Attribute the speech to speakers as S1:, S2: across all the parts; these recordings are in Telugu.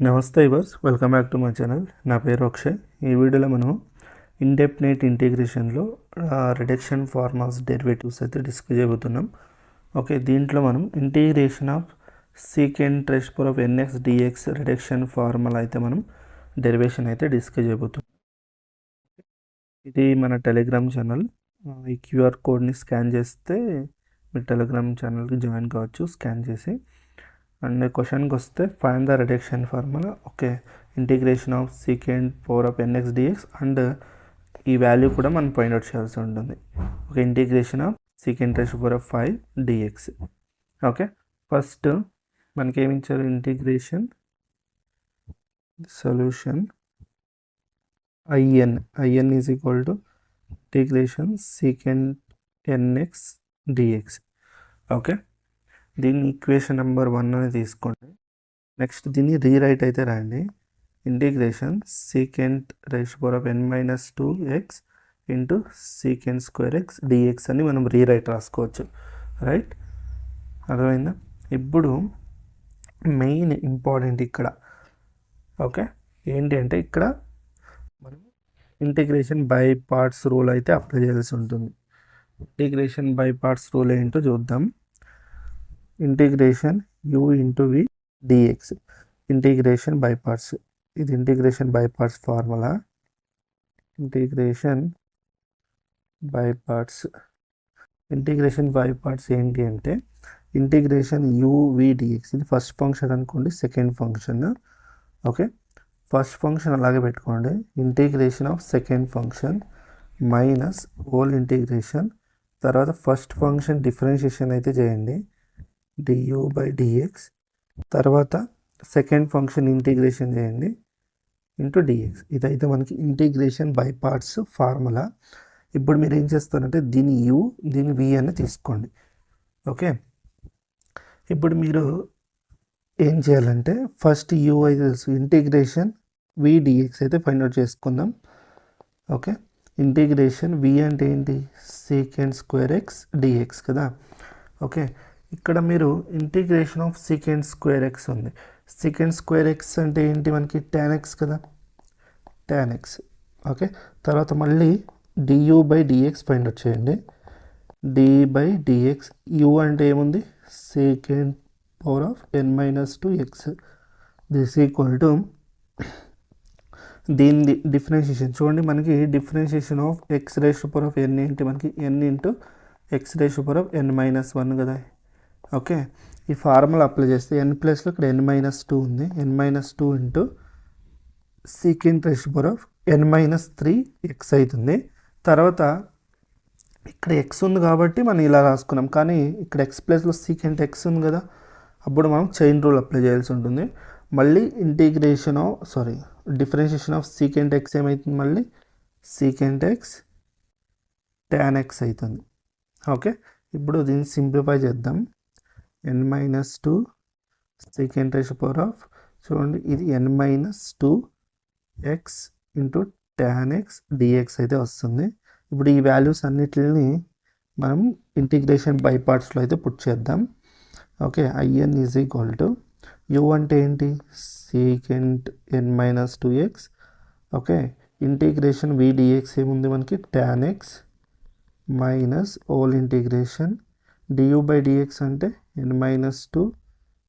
S1: నమస్తే ఇవర్స్ welcome back to my channel. నా పేరు అక్షయ్. ఈ వీడియోలో మనం ఇండెప్నెట్ ఇంటిగ్రేషన్లో రిడక్షన్ ఫార్మాస్ డెరివేటివ్స్ అయితే డిస్కస్ చేయబోతున్నాం. ఓకే దీంట్లో మనం integration of secant raised power of nx dx reduction formula అయితే మనం డెరివేషన్ అయితే డిస్కస్ చేయబోతున్నాం. ఇది మన టెలిగ్రామ్ ఛానల్ ఈ క్యూఆర్ కోడ్ని స్కాన్ చేస్తే మీరు టెలిగ్రామ్ ఛానల్కి జాయిన్ కావచ్చు స్కాన్ చేసి అండ్ క్వశ్చన్కి వస్తే find the reduction formula okay integration of secant power of nx dx and ఈ వాల్యూ కూడా మనం ఫైండ్ అవుట్ చేయాల్సి ఉంటుంది. Okay integration of secant raised power of five dx okay first మనకి ఏమి ఇచ్చారు? Integration solution IN IN is equal to integration secant nx dx okay దీన్ని ఈక్వేషన్ నెంబర్ వన్ అని తీసుకోండి. నెక్స్ట్ దీన్ని రీరైట్ అయితే రాయండి. Integration secant raised power of n minus two x into secant square x dx అని మనం రీరైట్ రాసుకోవచ్చు. రైట్ అర్థమైందా? ఇప్పుడు మెయిన్ ఇంపార్టెంట్ ఇక్కడ. ఓకే ఏంటి అంటే ఇక్కడ మనం ఇంటిగ్రేషన్ బై పార్ట్స్ రూల్ అయితే అప్లై చేయాల్సి ఉంటుంది. ఇంటిగ్రేషన్ బై పార్ట్స్ రూల్ ఏంటో చూద్దాం. Integration u into v dx integration by parts ఇది integration by parts formula integration by parts integration by parts ఏంటి అంటే ఇంటిగ్రేషన్ యూవిడిఎక్స్ ఇది ఫస్ట్ ఫంక్షన్ అనుకోండి second function okay first function అలాగే పెట్టుకోండి. Integration of second function minus whole integration తర్వాత ఫస్ట్ ఫంక్షన్ డిఫరెన్షియేషన్ అయితే చేయండి. డియూ బై డిఎక్స్ తర్వాత సెకండ్ ఫంక్షన్ ఇంటిగ్రేషన్ చేయండి. Into dx. ఇదైతే మనకి ఇంటిగ్రేషన్ బై పార్ట్స్ ఫార్ములా ఇప్పుడు మీరు ఏం చేస్తారంటే దీని యూ దీని వి అని తీసుకోండి. ఓకే ఇప్పుడు మీరు ఏం చేయాలంటే ఫస్ట్ u అయితే తెలుసు ఇంటిగ్రేషన్ v dx అయితే ఫైండ్ అవుట్ చేసుకుందాం. ఓకే ఇంటిగ్రేషన్ వి అంటే ఏంటి? సీకెండ్ స్క్వేర్ ఎక్స్ డిఎక్స్ కదా. ఓకే ఇక్కడ మీరు integration of secant square x ఉంది. సీకెండ్ స్క్వేర్ ఎక్స్ అంటే ఏంటి? మనకి ట్యాన్ ఎక్స్ కదా? ట్యాన్ ఎక్స్ ఓకే తర్వాత మళ్ళీ du by dx find out చేయండి డి బై డిఎక్స్ యూ అంటే ఏముంది? Secant power of n minus two x this equal to దీని డిఫరెన్షియేషన్ చూడండి మనకి differentiation of x raised power of n ఏంటి? మనకి n into x raised power of n minus one కదా. ఓకే. ఈ ఫార్ములా అప్లై చేస్తే ఎన్ ప్లస్లో ఇక్కడ ఎన్ మైనస్ టూ ఉంది. N minus two into secant raised of n minus three x అవుతుంది. తర్వాత ఇక్కడ ఎక్స్ ఉంది కాబట్టి మనం ఇలా రాసుకున్నాం. కానీ ఇక్కడ ఎక్స్ ప్లస్లో సీకెంట్ ఎక్స్ ఉంది కదా. అప్పుడు మనం చైన్ రూల్ అప్లై చేయాల్సి ఉంటుంది. మళ్ళీ integration of sorry differentiation of secant x ఏమవుతుంది మళ్ళీ? సీకెంట్ ఎక్స్ ట్యాన్ ఎక్స్ అవుతుంది. ఓకే. ఇప్పుడు దీన్ని సింప్లిఫై చేద్దాం. N minus two secant raised power of చూడండి ఇది n minus two x into tan x dx అయితే వస్తుంది. ఇప్పుడు ఈ వాల్యూస్ అన్నిటిని మనం ఇంటిగ్రేషన్ బై పార్ట్స్లో అయితే పుట్ చేద్దాం. Okay IN is equal to u అంటే ఏంటి? Secant n minus two x okay integration v dx ఏముంది మనకి? Tan x minus whole integration du by dx అంటే n minus two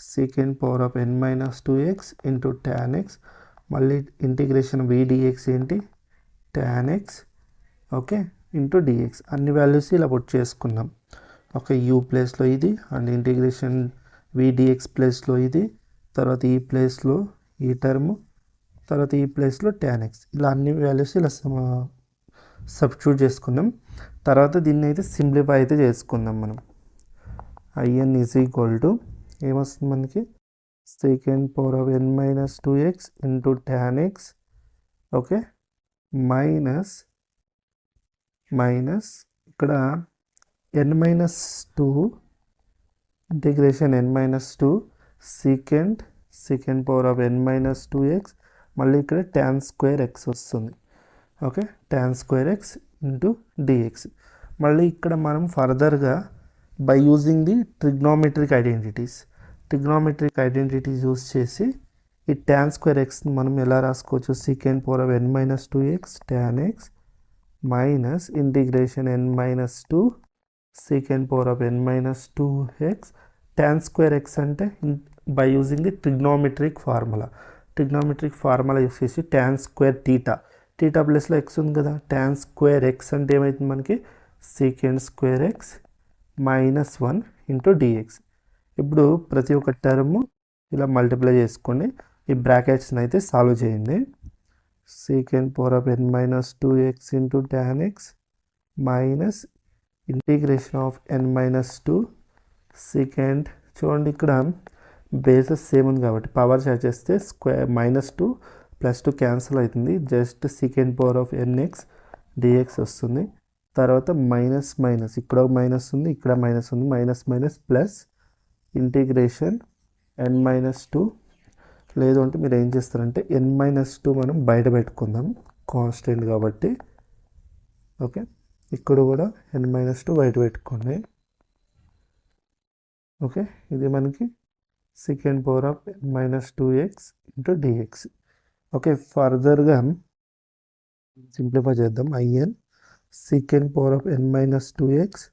S1: secant power of n minus two x into tan x మళ్ళీ ఇంటిగ్రేషన్ విడిఎక్స్ ఏంటి? Tan x okay into dx అన్ని వాల్యూస్ ఇలా పుట్ చేసుకున్నాం ఒక యూ ప్లేస్లో ఇది అండ్ ఇంటిగ్రేషన్ విడిఎక్స్ ప్లేస్లో ఇది తర్వాత ఈ ప్లేస్లో ఈ టర్మ్ తర్వాత ఈ ప్లేస్లో ట్యాన్ ఎక్స్ ఇలా అన్ని వాల్యూస్ ఇలా సబ్స్టిట్యూట్ చేసుకున్నాం తర్వాత దీన్ని అయితే సింప్లిఫై అయితే చేసుకుందాం మనం. ఐఎన్ ఈజ్ ఈక్వల్ టు ఏమొస్తుంది మనకి? Secant power of n minus two x into tan x okay minus minus ఇక్కడ n minus two integration n minus two secant secant power of n minus two x మళ్ళీ ఇక్కడ ట్యాన్ స్క్వేర్ ఎక్స్ వస్తుంది okay tan square x into dx మళ్ళీ ఇక్కడ మనం ఫర్దర్గా by using the trigonometric identities trigonometric identities use చేసి ఈ ట్యాన్ స్క్వేర్ ఎక్స్ మనం ఎలా రాసుకోవచ్చు? Secant power of n minus two x tan x minus integration n minus two secant power of n minus two x tan square x అంటే by using the trigonometric formula trigonometric formula use చేసి ట్యాన్ స్క్వేర్ టీటా టీటా ప్లస్లో ఎక్స్ ఉంది కదా. ట్యాన్ స్క్వేర్ ఎక్స్ అంటే ఏమవుతుంది మనకి? Secant square x minus one into dx ఇప్పుడు ప్రతి ఒక్క టర్మ్ ఇలా మల్టిప్లై చేసుకోండి ఈ బ్రాకెట్స్ని అయితే సాల్వ్ చేయండి. Secant power of n minus two x into tan x minus integration of n minus two secant చూడండి ఇక్కడ బేసెస్ సేమ్ ఉంది కాబట్టి పవర్ చార్జ్ చేస్తే square minus two plus two cancel అవుతుంది. Just secant power of nx dx వస్తుంది. తర్వాత మైనస్ మైనస్ ఇక్కడ మైనస్ ఉంది ఇక్కడ మైనస్ ఉంది. Minus minus plus integration n minus two లేదు అంటే మీరు ఏం చేస్తారంటే ఎన్ మైనస్ టూ మనం బయట పెట్టుకుందాం కాన్స్టెంట్ కాబట్టి. ఓకే ఇక్కడ కూడా ఎన్ మైనస్ టూ బయట పెట్టుకోండి. ఓకే ఇది మనకి secant power of n minus two x into dx okay ఫర్దర్గా సింప్లిఫై చేద్దాం. IN secant power of n minus two x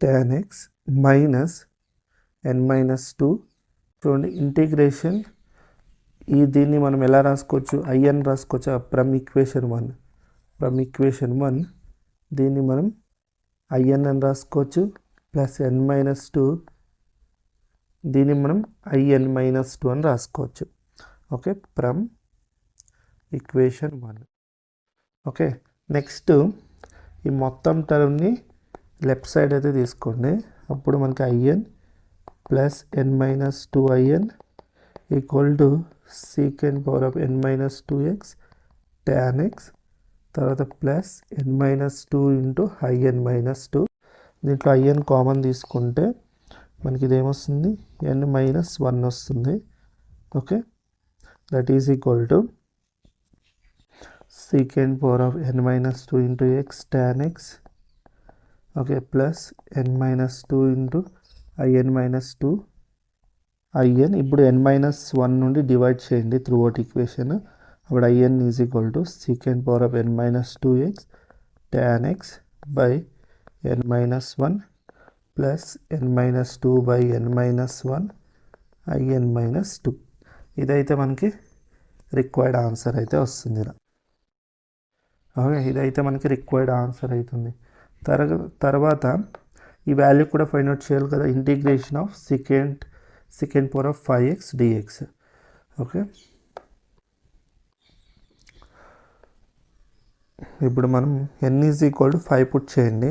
S1: tan x minus n minus two చూడండి ఇంటిగ్రేషన్ ఈ దీన్ని మనం ఎలా రాసుకోవచ్చు? ఐఎన్ రాసుకోవచ్చు? From equation one from equation one దీన్ని మనం ఐఎన్ అని రాసుకోవచ్చు. ప్లస్ ఎన్ మైనస్ టూ దీన్ని మనం ఐఎన్ మైనస్ టూ అని రాసుకోవచ్చు. Okay from equation one okay next ఈ మొత్తం టర్మ్ని లెఫ్ట్ సైడ్ అయితే తీసుకోండి. అప్పుడు మనకి IN plus n minus two IN equal to secant power of n minus two x tan x తర్వాత plus n minus two into IN minus two దీంట్లో ఐఎన్ కామన్ తీసుకుంటే మనకి ఇదేమొస్తుంది ఎన్ మైనస్ వన్ వస్తుంది. Okay that is equal to secant power of n minus 2 into x tan x okay plus n minus 2 into in minus 2 in. ఇప్పుడు n మైనస్ వన్ నుండి డివైడ్ చేయండి త్రూ అవుట్ ఈక్వేషన్ అప్పుడు IN is equal to secant power of n minus two x tan x by n minus one plus n minus two by n minus one IN minus two ఇదైతే మనకి రిక్వైర్డ్ ఆన్సర్ అయితే వస్తుంది ఇలా. ఓకే ఇదైతే మనకి రిక్వైర్డ్ ఆన్సర్ అవుతుంది తర తర్వాత ఈ వాల్యూ కూడా ఫైండ్ అవుట్ చేయాలి కదా. Integration of secant secant power of five x dx okay ఇప్పుడు మనం n is equal to five put చేయండి.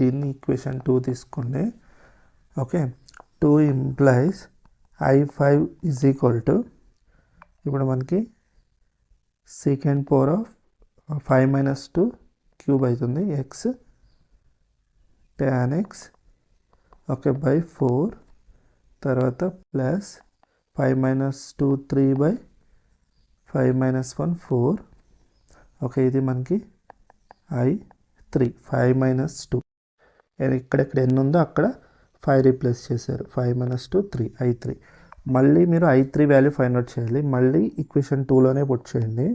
S1: దీన్ని ఈక్వేషన్ టూ తీసుకోండి. Okay two implies I five is equal to ఇప్పుడు మనకి secant power of five minus two cube అవుతుంది. X tan x. Okay by four. తర్వాత plus five minus two three by five minus one four. Okay ఇది మనకి I three five minus two. ఇక్కడెక్కడ ఎన్ని ఉందో అక్కడ ఫైవ్ రీప్లేస్ చేశారు. Five minus two three I three. మళ్ళీ మీరు I three value find out చేయాలి. మళ్ళీ ఈక్వేషన్ టూలోనే పుట్ చేయండి.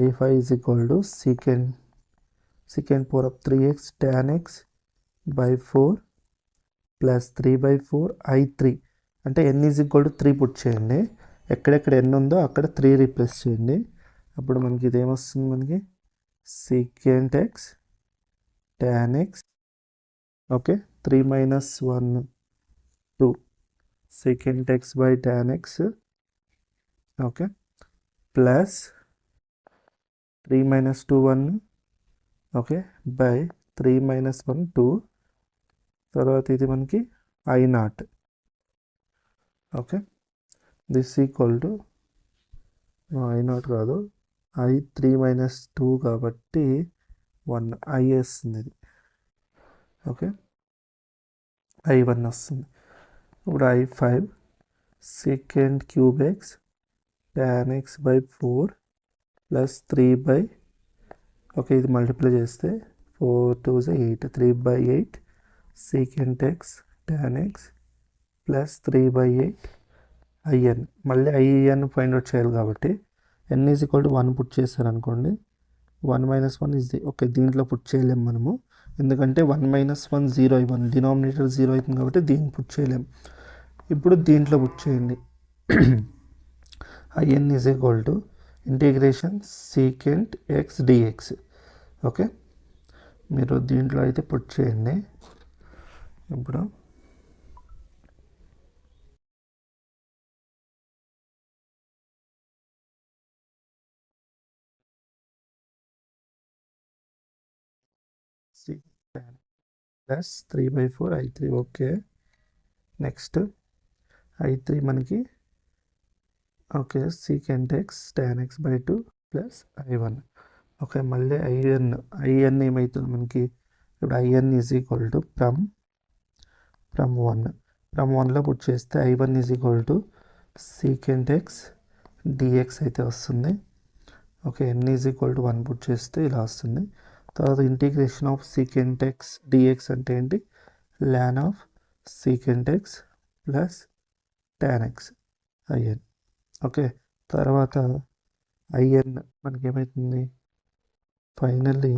S1: I five equal to secant secant second power of three x tan x by four plus three by four I three అంటే n is equal to three put చేయండి. ఎక్కడెక్కడ ఎన్ ఉందో అక్కడ త్రీ రీప్లేస్ చేయండి. అప్పుడు మనకి ఇదేమొస్తుంది మనకి? Secant x tan x okay three minus one two secant x by tan x okay plus three minus two one okay by three minus one two. తర్వాత ఇది మనకి I not okay. This equal to I not కాదు ఐ త్రీ మైనస్ టూ కాబట్టి వన్ ఐ వస్తుంది. ఇది ఓకే ఐ వన్ వస్తుంది. ఇప్పుడు I five second cube x tan x by four plus three by okay ఇది మల్టిప్లై చేస్తే four two eight. Three by eight secant x tan x plus three by eight IN మళ్ళీ ఐఎన్ ఫైండ్ అవుట్ చేయాలి కాబట్టి n is equal to one put చేశారనుకోండి one minus one is okay దీంట్లో పుట్ చేయలేము మనము. ఎందుకంటే one minus one zero one denominator zero అవుతుంది కాబట్టి దీన్ని పుట్ చేయలేం. ఇప్పుడు దీంట్లో పుట్ చేయండి. IN is equal to integration secant x dx okay? మీరు దీంట్లో అయితే పుట్ చేయండి. ఇప్పుడు plus three by four I three okay? Next I three మనకి okay secant x tan x by two plus I one. Okay మళ్ళీ ఐఎన్ ఐఎన్ ఏమవుతుంది మనకి? ఇప్పుడు IN is equal to from from one from వన్లో పుట్ చేస్తే I one is equal to secant x dx అయితే వస్తుంది. Okay n is equal to one put చేస్తే ఇలా వస్తుంది. తర్వాత integration of secant x dx అంటే ఏంటి? Ln of secant x plus tan x IN okay. తర్వాత ఐఎన్ మనకి ఏమవుతుంది finally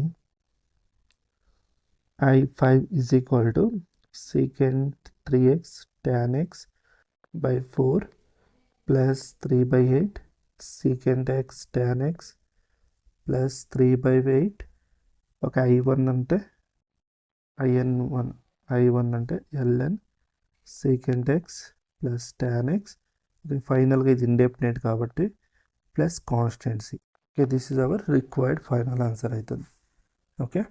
S1: I five is equal to secant three x tan x by four plus three by eight secant x tan x plus three by eight. ఒక ఐ వన్ అంటే ఐఎన్ వన్ ఐ వన్ అంటే ln secant x plus tan x ఫైనల్గా ఇది ఇండెఫినెట్ కాబట్టి plus constancy okay this is our required final answer అవుతుంది ఓకే